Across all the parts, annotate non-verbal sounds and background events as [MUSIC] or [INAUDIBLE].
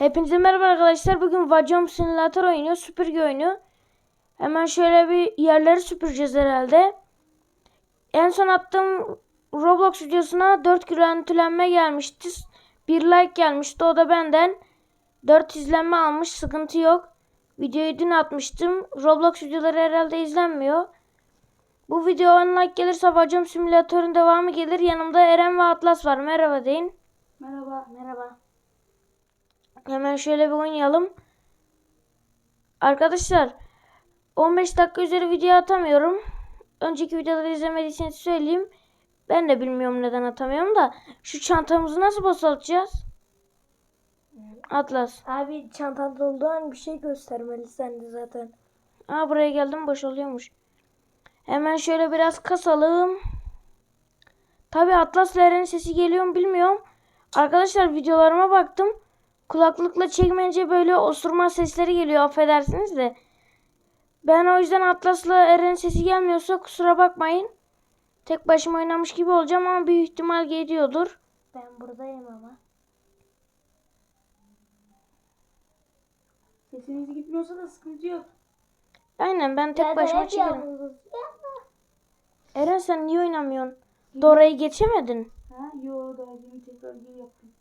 Hepinize merhaba arkadaşlar. Bugün Vacom Simulator oynuyor. Süpürge oyunu. Hemen şöyle bir yerleri süpüreceğiz herhalde. En son attığım Roblox videosuna 4 görüntülenme gelmişti. Bir like gelmişti. O da benden. 4 izlenme almış. Sıkıntı yok. Videoyu dün atmıştım. Roblox videoları herhalde izlenmiyor. Bu video 10 like gelirse Vacom Simulator'un devamı gelir. Yanımda Eren ve Atlas var. Merhaba deyin. Merhaba. Merhaba. Hemen şöyle bir oynayalım. Arkadaşlar 15 dakika üzeri video atamıyorum. Önceki videoları izlemediyseniz söyleyeyim. Ben de bilmiyorum neden atamıyorum da. Şu çantamızı nasıl boşaltacağız? Atlas. Abi çantanda olduğu an bir şey göstermeli sen de zaten. Aa buraya geldim boşalıyormuş. Hemen şöyle biraz kasalım. Tabi Atlas'la Eren'in sesi geliyor mu bilmiyorum. Arkadaşlar videolarıma baktım. Kulaklıkla çekmeyince böyle osurma sesleri geliyor affedersiniz de. Ben o yüzden Atlas'la Eren'in sesi gelmiyorsa kusura bakmayın. Tek başıma oynamış gibi olacağım ama büyük ihtimal geliyordur. Ben buradayım ama. Sesiniz gitmiyorsa da sıkıntı yok. Aynen ben tek başıma çekerim. Eren sen niye oynamıyorsun? Dora'yı geçemedin. Ha? Yo yeni tekrar yaptım.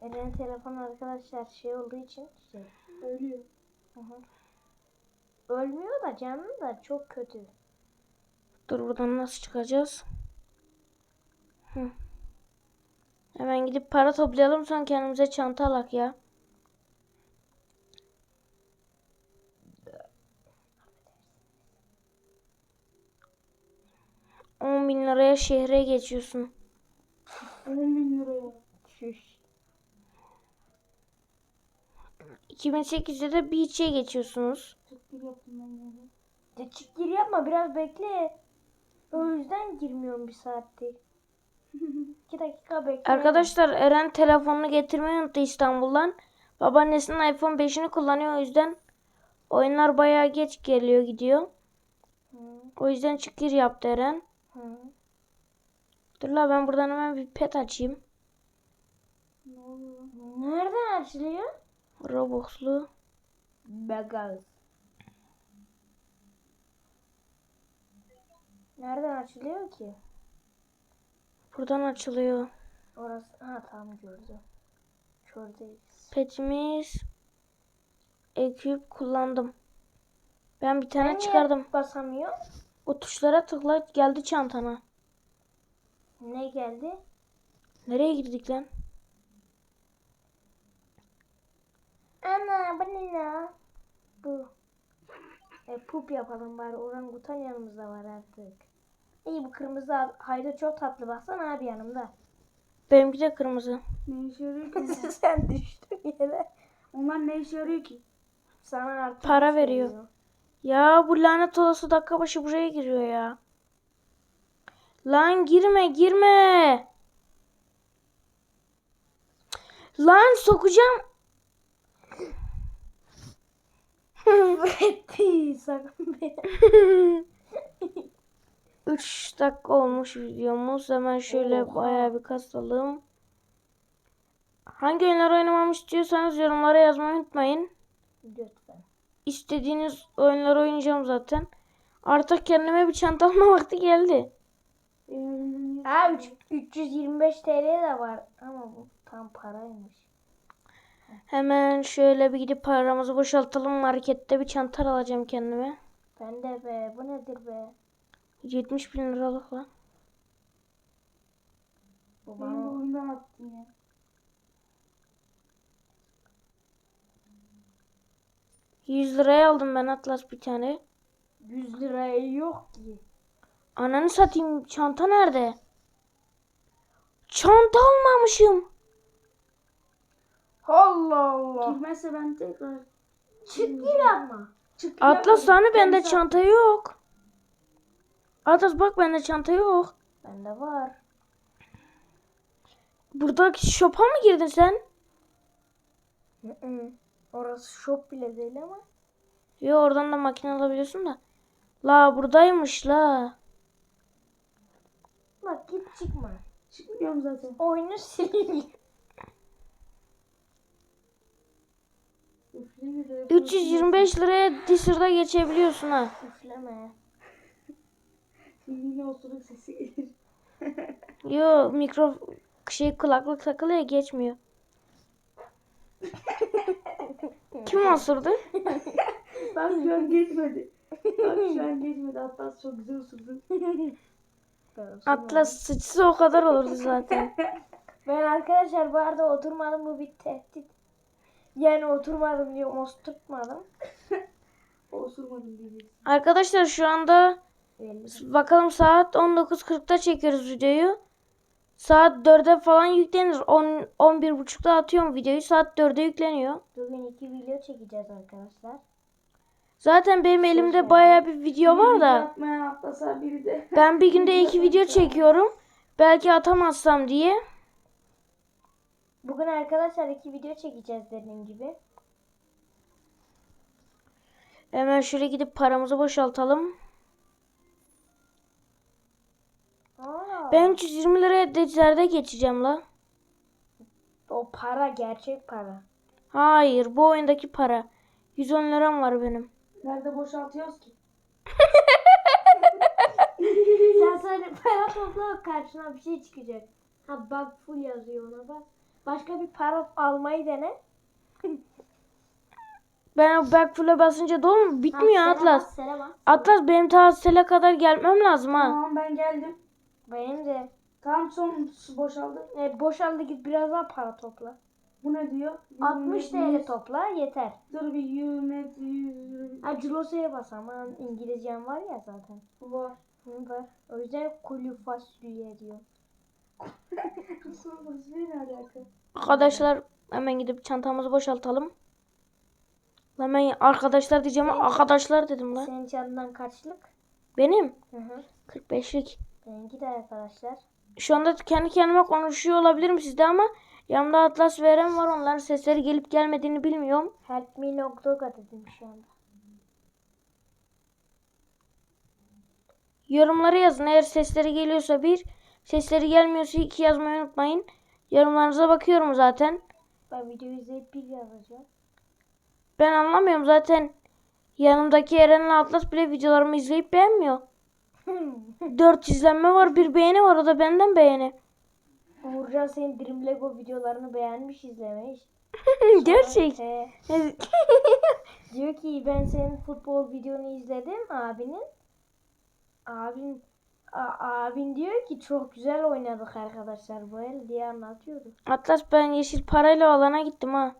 Eren telefon arkadaşlar şey olduğu için şey. Ölüyor. Ölmüyor da canım da çok kötü. Dur buradan nasıl çıkacağız? Hı. Hemen gidip para toplayalım sonra kendimize çanta alak ya. On bin liraya şehre geçiyorsun. 10 bin liraya. Şuş. 2008'de de Beach'e geçiyorsunuz. Tıkkır yaptım ben yani. Ya çık gir yapma biraz bekle. O yüzden girmiyorum bir saattir. [LAUGHS] 2 dakika bekle. Arkadaşlar Eren telefonunu getirmeyi unuttu İstanbul'dan. Babaannesinin iPhone 5'ini kullanıyor o yüzden oyunlar bayağı geç geliyor gidiyor. Hı, O yüzden çıkır yaptı Eren. hı. Dur la ben buradan hemen bir pet açayım. Ne oluyor? Nereden açılıyor? Robux'lu. Bagaz. Nereden açılıyor ki? Buradan açılıyor. Orası ha tamam gördüm. Kör değil. Petimiz. Ekip kullandım. Ben bir tane Ben çıkardım. Basamıyor. O tuşlara tıkla geldi çantana. Ne geldi? Nereye girdik lan? Ana bu ne ya? Bu. E, pup yapalım bari. Orangutan yanımızda var artık. İyi bu kırmızı abi. Hayda çok tatlı. Baksana abi yanımda. Benimki de kırmızı. Ne işe yarıyor ki? [LAUGHS] Sen düştün yere. Onlar ne işe yarıyor ki? Sana artık Para şey veriyor. Ya bu lanet olası dakika başı buraya giriyor ya. Lan girme girme. Lan sokacağım. Etti sakın beni. 3 dakika olmuş videomuz. Hemen şöyle Oha. bayağı bir kasalım. Hangi oyunlar oynamamı istiyorsanız yorumlara yazmayı unutmayın. Lütfen. İstediğiniz oyunları oynayacağım zaten. Artık kendime bir çanta alma vakti geldi. Ha üç- 325 TL de var. Ama bu tam paraymış. Hemen şöyle bir gidip paramızı boşaltalım. Markette bir çanta alacağım kendime. Ben de be. Bu nedir be? 70 bin liralık lan. Bana oyundan attın ya. Yüz liraya aldım ben Atlas bir tane. 100 liraya yok ki. Ananı satayım çanta nerede? Çanta almamışım. Allah Allah. Girmezse ben tekrar Çık gir ama. çık. Atlas yapmadım. hani bende çanta yok. Atlas bak bende çanta yok. Bende var. Buradaki shop'a mı girdin sen? Hı hı. Orası shop bile değil ama. Yo oradan da makine alabiliyorsun da. La buradaymış la çıkma. Çıkmıyorum zaten. Oyunu sileyim. 325 liraya Deezer'da geçebiliyorsun ha. Üfleme. Yine osuruk sesi gelir. [LAUGHS] Yo mikro şey kulaklık takılı ya geçmiyor. [LAUGHS] Kim osurdu? Bak şu an geçmedi. Bak şu an geçmedi. Hatta çok güzel osurdu. [LAUGHS] Atlas sıçsa o kadar olurdu zaten. [LAUGHS] Ben arkadaşlar bu arada oturmadım bu bir tehdit. Yani oturmadım diyorum osturtmadım. [LAUGHS] Osurmadım diyeceksin. Arkadaşlar şu anda bakalım saat 19.40'da çekiyoruz videoyu. Saat 4'e falan yüklenir. 10 11.30'da atıyorum videoyu. Saat 4'e yükleniyor. Bugün iki video çekeceğiz arkadaşlar. Zaten benim elimde baya bir video var da. Ben bir günde iki video çekiyorum. Belki atamazsam diye. Bugün arkadaşlar iki video çekeceğiz dediğim gibi. Hemen şöyle gidip paramızı boşaltalım. Aa, Ben 320 liraya Deezer'de geçeceğim la. O para gerçek para. Hayır bu oyundaki para. 110 liram var benim. Nerede boşaltıyoruz ki? [LAUGHS] Sen sadece para topla karşına bir şey çıkacak. Ha bak full yazıyor ona bak. Başka bir para almayı dene. [LAUGHS] Ben o backfull'e basınca dolu mu? Bitmiyor Ha, sele Atlas. bas, sele bas. Atlas benim ta sele kadar gelmem lazım ha. Tamam ben geldim. Benim de. Tam son su boşaldı. E, boşaldı git biraz daha para topla. Bu ne diyor? 60 Yüz- TL topla yeter. Dur bir 100 metre 100 Ha Culosa'ya bas ama İngilizcem var ya zaten. var. Hı, var. O yüzden kuru fasulye diyor. Kısım [LAUGHS] fasulye ne alaka? Arkadaşlar hemen gidip çantamızı boşaltalım. Lan ben arkadaşlar diyeceğim ama arkadaşlar dedim lan. Senin canından kaçlık? Benim Hı hı. 45'lik. Benimki de arkadaşlar. Şu anda kendi kendime konuşuyor olabilirim sizde ama yanımda Atlas ve Eren var. Onların sesleri gelip gelmediğini bilmiyorum. Help me Nogdoga dedim şu anda. Yorumlara yazın. Eğer sesleri geliyorsa bir, sesleri gelmiyorsa iki yazmayı unutmayın. Yorumlarınıza bakıyorum zaten. Ben videoyu izleyip bir yazacağım. Ben anlamıyorum zaten. Yanımdaki Eren'le Atlas bile videolarımı izleyip beğenmiyor. 4 izlenme var, bir beğeni var. O da benden beğeni. Uğurcan senin Dream Lego videolarını beğenmiş izlemiş. [LAUGHS] Gerçek. He. [LAUGHS] Diyor ki ben senin futbol videonu izledim abinin. Abin a- abin diyor ki çok güzel oynadık arkadaşlar bu el diye anlatıyordu. Atlas ben yeşil parayla alana gittim ha.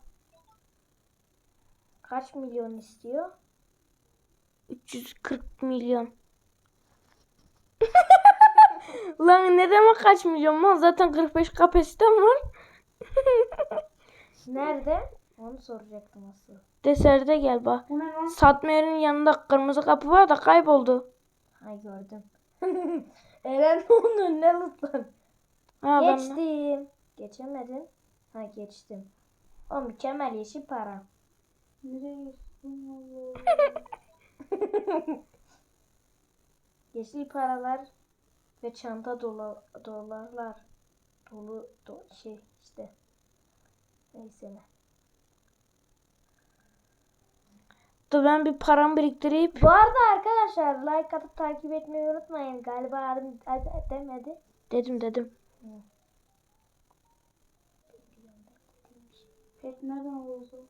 Kaç milyon istiyor? 340 milyon. [LAUGHS] Lan ne demek kaç milyon mal? Zaten 45 kapasitem var. [LAUGHS] Nerede? Onu soracaktım aslında. Deserde gel bak. Bu ne lan? Satma yerinin yanında kırmızı kapı var da kayboldu. Ha gördüm. [LAUGHS] Eren onun önüne lütfen. Ha, ben- Geçtim. Geçemedin. Ha geçtim. O mükemmel yeşil para. Nereye Allah. [LAUGHS] Yeşil paralar ve çanta dola, dolarlar. Dolu do- şey işte. Neyse ne. Dur ben bir param biriktirip Bu arada arkadaşlar like atıp takip etmeyi unutmayın. Galiba de- demedi. dedim dedim. Pet nereden alıyorsun?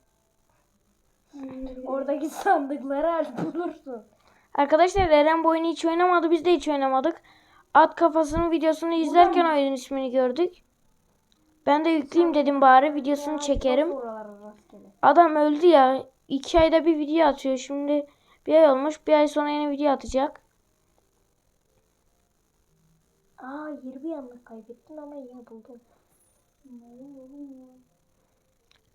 Oradaki sandıkları aç bulursun. Arkadaşlar Eren bu oyunu hiç oynamadı. Biz de hiç oynamadık. At kafasının videosunu izlerken oyunun ismini gördük. Ben de yükleyeyim dedim bari videosunu çekerim. Adam öldü ya. İki ayda bir video atıyor. Şimdi bir ay olmuş. Bir ay sonra yeni video atacak. Aa 20 yanlık kaybettim ama yine buldum.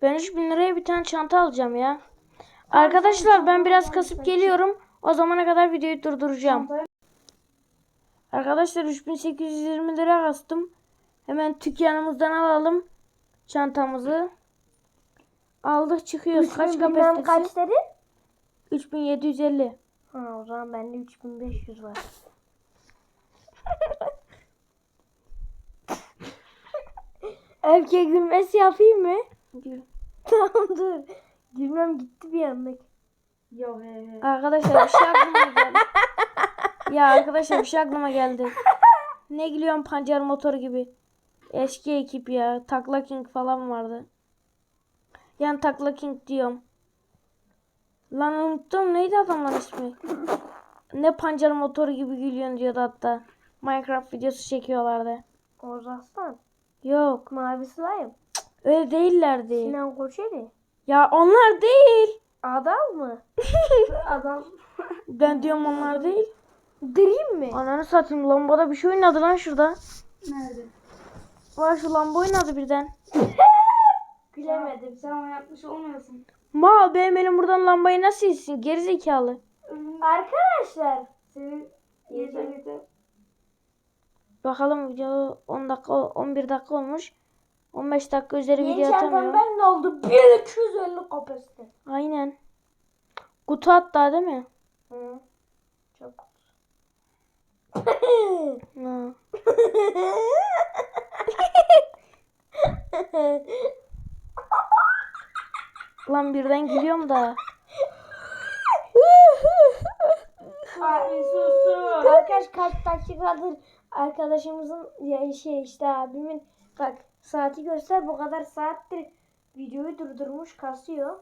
Ben 3000 liraya bir tane çanta alacağım ya. Arkadaşlar ben biraz kasıp geliyorum. O zamana kadar videoyu durduracağım. Arkadaşlar 3820 lira kastım. Hemen dükkanımızdan alalım çantamızı. Aldık çıkıyoruz. Kaç Bilmem kapasitesi? kaç dedi? 3750. Ha o zaman bende 3500 var. [LAUGHS] Öfke gülmesi yapayım mı? Gül. tamam dur. Bilmem gitti bir anlık. He he. Arkadaşlar bir şey aklıma geldi. [LAUGHS] ya arkadaşlar bir şey aklıma geldi. Ne gülüyorum pancar motoru gibi. Eski ekip ya. Takla King falan vardı. Yani Takla King diyorum. Lan unuttum neydi adamların ismi? Ne pancar motoru gibi gülüyorsun diyordu hatta. Minecraft videosu çekiyorlardı. Oğuz Aslan. Yok Mavi Slime. öyle değillerdi. Sinan Koçeri. Ya onlar değil. Adal mı? [LAUGHS] Adam Ben diyorum onlar değil. Dream mi? Ananı satayım lambada bir şey oynadı lan şurada. nerede? Var şu lamba oynadı birden. [LAUGHS] Gülemedim. Sen onu yapmış olmuyorsun. Mal benim elim buradan lambayı nasıl yesin? Gerizekalı. Arkadaşlar. Senin yeter yeter. Bakalım video 10 dakika 11 dakika olmuş. 15 dakika üzeri Yeni video atamıyorum. ben ne oldu? 1250 kapasite. Aynen. Kutu hatta değil mi? Hı. Çok. Lan birden gülüyorum da. Abi susun. Arkadaş kaç dakikadır arkadaşımızın ya şey işte abimin bak saati göster bu kadar saattir videoyu durdurmuş kasıyor.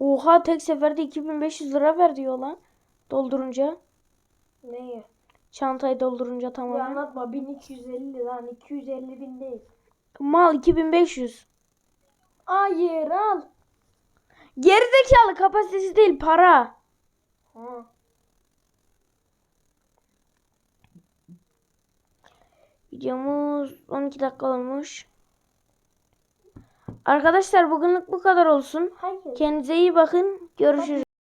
Oha tek seferde 2500 lira ver diyor lan. Doldurunca. Neyi? Çantayı doldurunca Bir tamamen. anlatma 1250 lan 250 bin değil. Mal 2500. Hayır al. Gerizekalı kapasitesi değil para. Ha. Videomuz 12 dakika olmuş. Arkadaşlar bugünlük bu kadar olsun. Hayır. Kendinize iyi bakın. Görüşürüz.